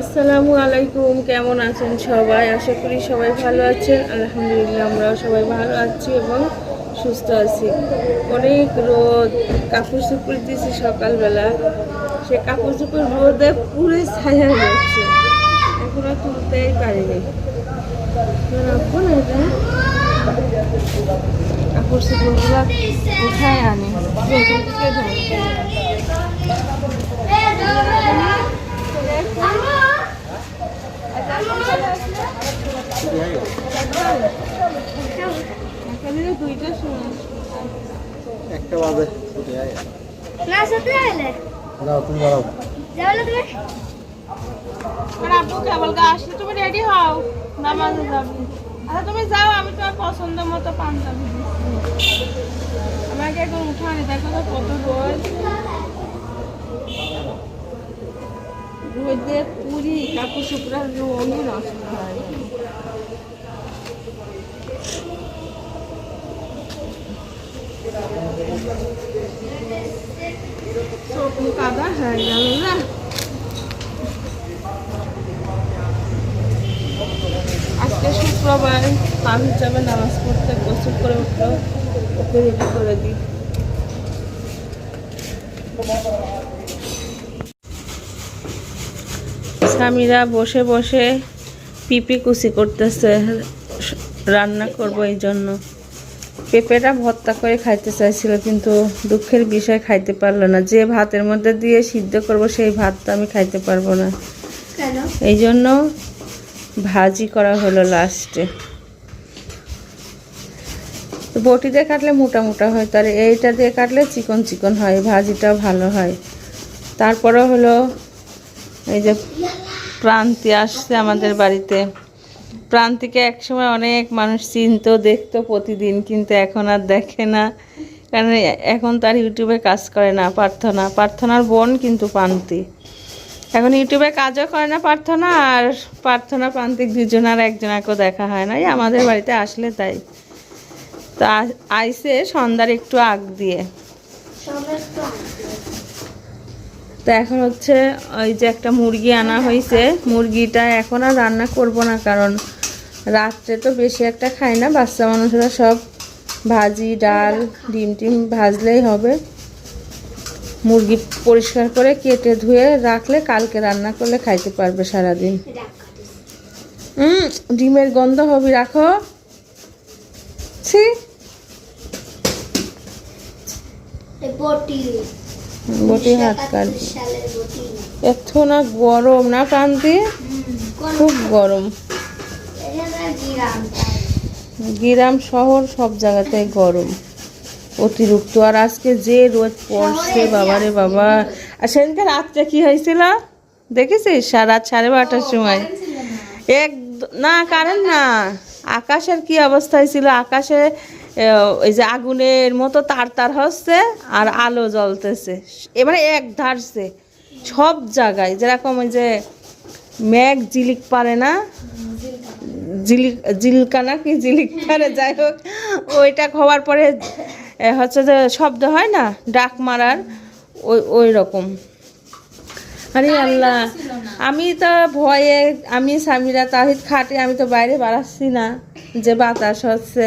আসসালামু আলাইকুম, কেমন আছেন সবাই? আশা করি সবাই ভালো আছেন। আলহামদুলিল্লাহ, আমরাও সবাই ভালো আছি এবং সুস্থ আছি। অনেক রোদ, কাপড় চোপড় দিয়েছি সকালবেলা। সে কাপড় চোপড় রোদে পুরো ছায়া যাচ্ছে। এখনও তুলতেই পারিনি। এটা কাপড় চোপড়গুলো কোথায় আনি এখান থেকে ধরে এখানে দুইটা একটা বাজে। ছুটি আয় না সাথে আইলে যাও তুমি বাড়াও যাও না তুমি? আর আপু কেবল গা আসলে তুমি রেডি হও নামাজে যাবি। আচ্ছা তুমি যাও আমি তোমার পছন্দ মতো পাঞ্জাবি আমাকে একবার উঠানে দেখো তো কত রোদ। রোদে পুরি কাপড় চোপড়ার রঙই নষ্ট হয়। আজকে শুক্রবার তাহির যাবে নামাজ পড়তে গোসল করে উঠল, ওকে রেডি করে দিই। স্বামীরা বসে বসে পিপি কুচি করতেছে, রান্না করব এই জন্য। পেঁপেটা ভর্তা করে খাইতে চাইছিল কিন্তু দুঃখের বিষয় খাইতে পারল না। যে ভাতের মধ্যে দিয়ে সিদ্ধ করব সেই ভাতটা আমি খাইতে পারব না। এই জন্য ভাজি করা হলো লাস্টে বটি দিয়ে কাটলে মোটা মোটা হয় তার এইটা দিয়ে কাটলে চিকন চিকন হয় ভাজিটাও ভালো হয়। তারপরে হলো এই যে প্রান্তি আসছে আমাদের বাড়িতে। প্রান্তিকে একসময় অনেক মানুষ চিনতো, দেখতো প্রতিদিন, কিন্তু এখন আর দেখে না। কারণ এখন তার ইউটিউবে কাজ করে না, প্রার্থনা। প্রার্থনার বোন কিন্তু প্রান্তি। এখন ইউটিউবে কাজও করে না প্রার্থনা, আর প্রার্থনা প্রান্তিক দুজন আর একজনাকেও দেখা হয় না। আমাদের বাড়িতে আসলে তাই। তা আইসে সন্ধ্যার একটু আগ দিয়ে। তো এখন হচ্ছে ওই যে একটা মুরগি আনা হয়েছে মুরগিটা এখন আর রান্না করব না, কারণ রাত্রে তো বেশি একটা খাই না। বাচ্চা মানুষরা সব ভাজি, ডাল, ডিম টিম ভাজলেই হবে। মুরগি পরিষ্কার করে কেটে ধুয়ে রাখলে কালকে রান্না করলে খাইতে পারবে সারাদিন। হুম ডিমের গন্ধ হবে, রাখো। ছি। বটি হাত কাটবে। এত না গরম না কান্তি খুব গরম। গ্রাম। শহর সব জায়গাতে গরম। অতিরিক্ত। আর আজকে যে রোদ পড়ছে বাবারে বাবা। আর সেদিনকে রাত্রে কি হয়েছিল? দেখেছিস রাত সাড়ে বারোটার সময়। এক না কারেন্ট না। আকাশের কি অবস্থা হয়েছিল? আকাশে ওই যে আগুনের মতো তার তার হচ্ছে আর আলো জ্বলতেছে। এবারে এক ধারছে সব জায়গায়। যেরকম ওই যে মেঘ জিলিক পারে না জিলিক জিলকা না কি জিলিক পারে যাই হোক ওইটা হওয়ার পরে হচ্ছে যে শব্দ হয় না ডাক মারার ওই ওই রকম। আরে আল্লাহ আমি তো ভয়ে আমি স্বামীরা তাহিদ খাটে আমি তো বাইরে বাড়াচ্ছি না যে বাতাস হচ্ছে।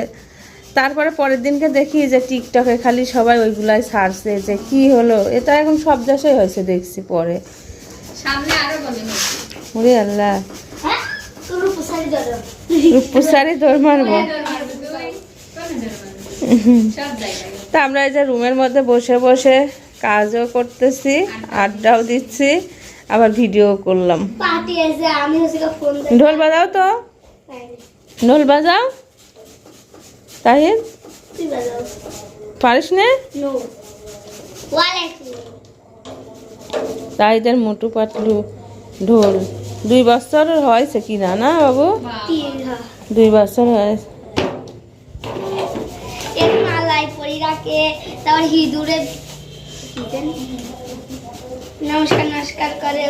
তারপরে পরের দিনকে দেখি যে টিকটকে খালি সবাই ওইগুলাই ছাড়ছে যে কি হলো। এটা এখন সব দেশেই হয়েছে দেখছি পরে। ওরে আল্লাহ। হ্যাঁ? রূপসারে দৌড় মারবো তা আমরা এই যে রুমের মধ্যে বসে বসে কাজও করতেছি আড্ডাও দিচ্ছি আবার ভিডিও করলাম। ঢোল বাজাও তো? ঢোল বাজাও? তাহিদ পারিস নে? তাহিদের মোটু পাতলু ঢোল। দুই বছর হয়েছে কি না না বাবু? হ্যাঁ দুই বছর হয়েছে। মালাই পরি রাখে তারপর হিঁদুরে নমস্কার নমস্কার করে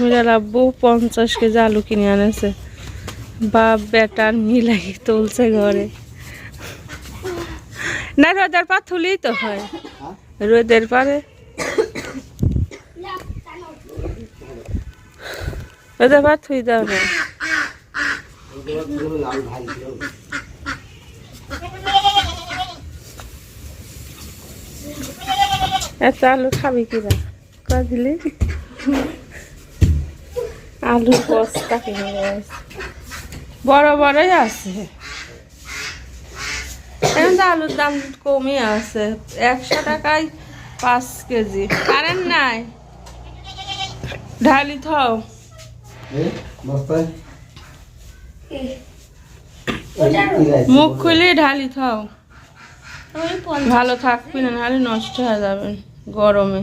স্বামীরা আব্বু পঞ্চাশ কেজি আলু কিনে আনেছে বাপ বেটার মিলাই তুলছে ঘরে। না, রোদের পা থুলেই তো হয়। রোদের পারে। রোদের পার থুই দাও না। এত আলু খাবি কিনা কা দিলি আলু বস্তা কিনে বড় বড়ই আছে। এখন তো আলুর দাম কমই আছে। একশো টাকায় পাঁচ কেজি। কারেন্ট নাই। ঢালি থাও? মুখ খুলে ঢালি থাও। ভালো থাকবি না নাহলে নষ্ট হয়ে যাবে গরমে।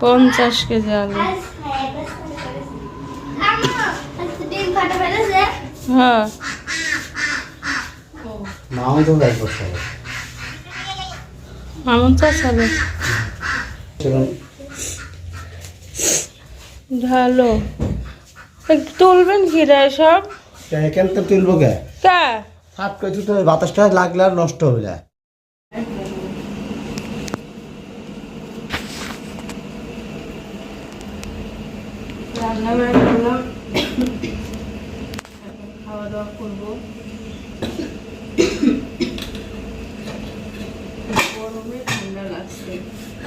পঞ্চাশ কেজি আলু। হ্যাঁ। মামন চলুন। ভালো। তুলবেন সব তুলবো কে? কা? বাতাসটা লাগলে আর নষ্ট হয়ে যায় খাওয়া দাওয়া করব। গরমে ঠান্ডা লাগছে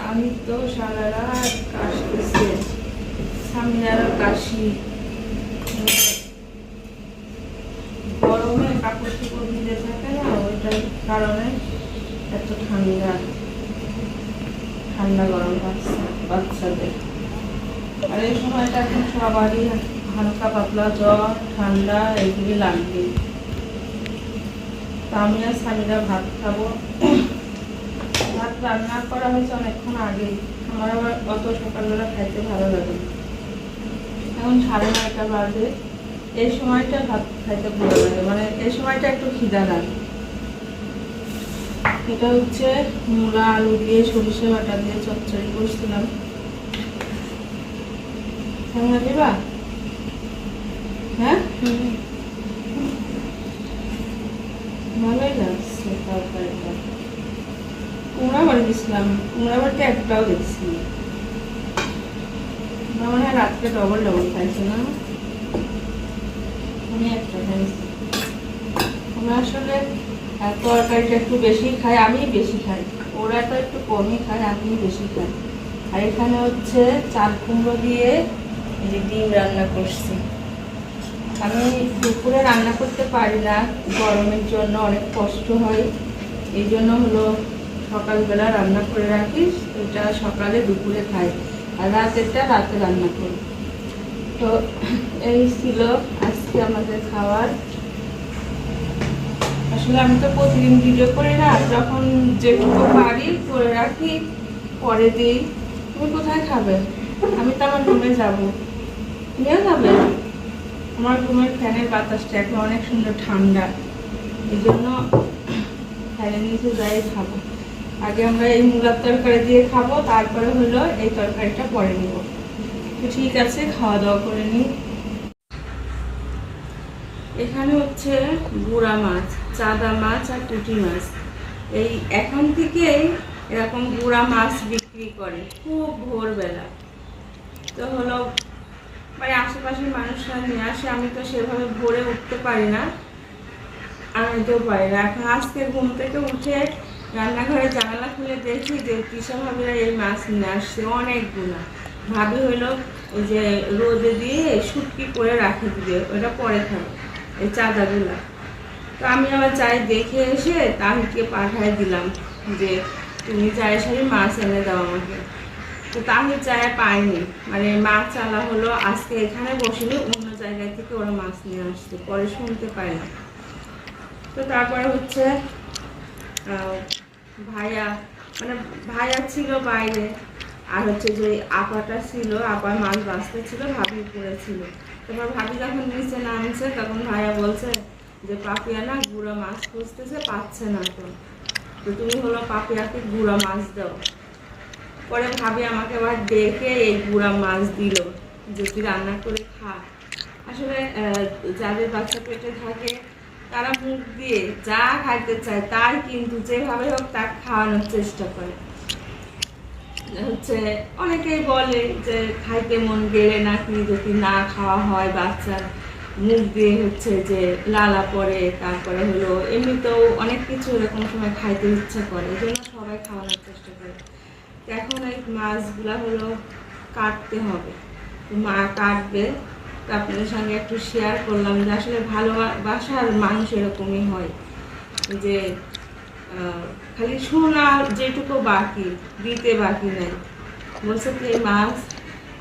আমি তো সারা রাত কাশতেছে সামনে কাশি গরমে কাপড় চোপড় ভিজে থাকে না ওইটার কারণে এত ঠান্ডা ঠান্ডা গরম লাগছে বাচ্চাদের আর এই সময়টা এখন সবারই হালকা পাতলা জ্বর, ঠান্ডা এগুলি লাগবে তা আমি আর স্বামীরা ভাত খাব। ভাত রান্না করা হয়েছে অনেকক্ষণ আগেই। আমার আবার অত সকালবেলা খাইতে ভালো লাগে এখন সাড়ে নয়টা বাজে। এই সময়টা ভাত খাইতে ভালো লাগে। মানে এই সময়টা একটু খিদা লাগে। এটা হচ্ছে মূলা, আলু দিয়ে সরিষা বাটা দিয়ে চচ্চড়ি করছিলাম। দিবা হ্যাঁ? ভালোই লাগছে তরকারিটা। কুমড়া বাড়ি দিছিলাম কুমড়া বাড়িতে একটাও দেখছি মনে হয় রাত্রে ডবল ডবল খাইছে না? আমি একটা খাইছি। আমরা আসলে তরকারিটা একটু বেশি খাই আমি বেশি খাই। ওরা তো একটু কমই খায় আমি বেশি খাই। আর এখানে হচ্ছে চাল কুমড়ো দিয়ে এই যে ডিম রান্না করছি। আমি দুপুরে রান্না করতে পারি না, গরমের জন্য অনেক কষ্ট হয়। এই জন্য হলো সকালবেলা রান্না করে রাখি ওইটা সকালে দুপুরে খাই, আর রাতেরটা রাতে রান্না করি। তো এই ছিল আজকে আমাদের খাবার আসলে আমি তো প্রতিদিন ভিডিও করি না, যখন যেটুকু পারি করে রাখি, পরে দিই। তুমি কোথায় খাবে? আমি তো আমার রুমে যাব। আমার রুমের ফ্যানের বাতাসটা এখন অনেক সুন্দর ঠান্ডা। এই জন্য ফ্যানের নিচে যাই খাব। আগে আমরা এই মূলার তরকারি দিয়ে খাব, তারপরে হলো এই তরকারিটা পরে নিব। তো ঠিক আছে খাওয়া দাওয়া করে নিই। এখানে হচ্ছে গুড়া মাছ, চাদা মাছ আর পুঁটি মাছ। এই এখন থেকেই এরকম গুড়া মাছ বিক্রি করে, খুব ভোরবেলা। তো হলো মানে আশেপাশের মানুষরা নিয়ে আসে, আমি তো সেভাবে ভোরে উঠতে পারি না। আনতেও পারি না। এখন আজকে ঘুম থেকে উঠে রান্নাঘরে জানালা খুলে দেখি যে কৃষা ভাবিরা এই মাছ নিয়ে আসছে অনেকগুলা। ভাবি হইল ওই যে রোদে দিয়ে শুটকি করে রাখে দিবে, ওটা পরে খাবে, এই চাঁদাগুলা। তো আমি আবার চাই দেখে এসে তাহিরকে পাঠায় দিলাম যে, তুমি চাই সারি মাছ এনে দাও আমাকে। তো তাহির চায় পায়নি মানে মাছ চালা হলো, আজকে এখানে বসিনি, অন্য জায়গায় থেকে ওরা মাছ নিয়ে আসছে, পরে শুনতে পায় না তো তারপরে হচ্ছে ভাইয়া মানে ভাইয়া ছিল বাইরে, আর হচ্ছে যে আপাটা ছিল, আপার মাছ বাঁচতে ছিল, ভাবি উপরে ছিল। তারপর ভাবি যখন নিচে নামছে, তখন ভাইয়া বলছে যে, পাপিয়া না গুঁড়ো মাছ খুঁজতেছে, পাচ্ছে না তো। তো তুমি হলো পাপিয়াকে গুঁড়ো মাছ দাও। পরে ভাবি আমাকে আবার ডেকে এই গুঁড়া মাছ দিল যে তুই রান্না করে খা। আসলে যাদের বাচ্চা পেটে থাকে, তারা মুখ দিয়ে যা খাইতে চায় তাই কিন্তু যেভাবে হোক তাকে খাওয়ানোর চেষ্টা করে। হচ্ছে, অনেকেই বলে যে খাইতে মন গেলে নাকি যদি না খাওয়া হয় বাচ্চার মুখ দিয়ে হচ্ছে যে লালা পড়ে, তারপরে হলো, এমনিতেও অনেক কিছু এরকম সময় খাইতে ইচ্ছা করে এই জন্য সবাই খাওয়ানোর চেষ্টা করে। তো এখন এই মাছগুলা হলো কাটতে হবে। মা কাটবে আপনাদের সঙ্গে একটু শেয়ার করলাম যে আসলে ভালোবাসার মানুষ এরকমই হয়। যে খালি শোনা যেটুকু বাকি, দিতে বাকি নাই। বলছে তুই মাছ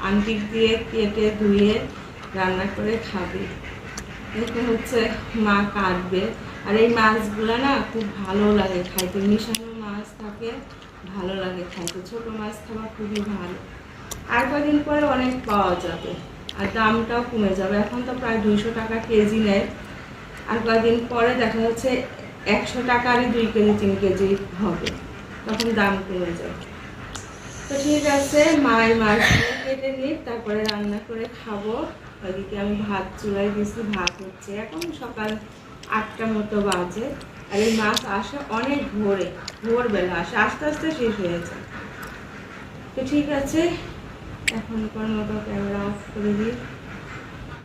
আন্টিক দিয়ে কেটে ধুয়ে রান্না করে খাবে। এরকম হচ্ছে মা কাটবে। আর এই মাছগুলো না খুব ভালো লাগে খাইতে। মিশানো মাছ থাকে ভালো লাগে খাইতে ছোটো মাছ খাওয়া খুবই ভালো। আর কদিন পরে অনেক পাওয়া যাবে আর দামটাও কমে যাবে। এখন তো প্রায় দুইশো টাকা কেজি নেয়। আর কয়েকদিন পরে দেখা যাচ্ছে একশো টাকারই দুই কেজি, তিন কেজি হবে। তখন দাম কমে যাবে। তো ঠিক আছে, মায়ের মাছ কেটে নিই, তারপরে রান্না করে খাব। ওইদিকে আমি ভাত চুলায় দিয়েছি, ভাত হচ্ছে এখন সকাল আটটা মতো বাজে। আর এই মাছ আসে অনেক ভোরে, ভোরবেলা আসে, আস্তে আস্তে শেষ যায়। তো ঠিক আছে, এখন কোন মতো ক্যামেরা অফ করে দিই।